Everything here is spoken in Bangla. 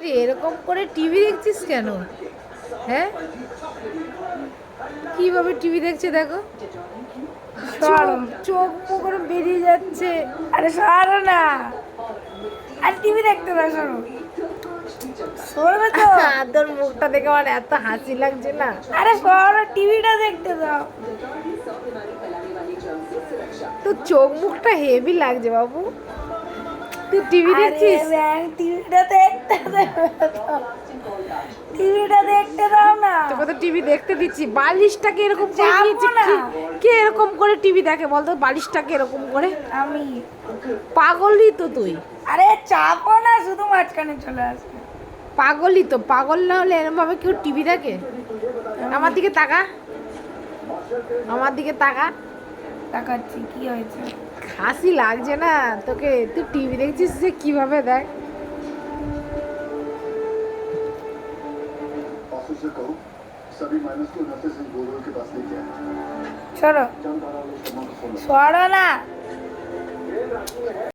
কিরে এরকম করে টিভি দেখছিস কেন? হ্যাঁ? কীভাবে টিভি দেখছে দেখো। চোখ- মুখ করে বেরিয়ে যাচ্ছে। আরে সরো না। আর টিভি দেখতে দাও সরো। সরবে তো। তোর মুখটা দেখে আমার এত হাসি লাগছে না। আরে সরো টিভিটা দেখতে দাও। তোর চোখ মুখটা হেভি লাগছে বাবু। তুই টিভি দেখছিস? দাও টিভিটা দেখতে দাও না। তোকে তো টিভি দেখতে দিচ্ছি। বালিশটাকে এরকম করে। কে- কে এরকম করে টিভি দেখে বলতো? বালিশটাকে এরকম করে? আমি। পাগলই তো তুই। আরে চাপো না শুধু মাঝখানে চলে আসবে পাগলই তো। পাগল না হলে এরকম ভাবে কেউ টিভি দেখে? আমার দিকে তাকা। আমার দিকে তাকা। তাকাচ্ছি কি হয়েছে? হাসি লাগছে না তোকে। তুই টিভি দেখছিস যে কীভাবে দেখ? ऑफिस से कहो सभी माइनस को नर्सेस इन बोलो के पास लेके आए সরো जब धारा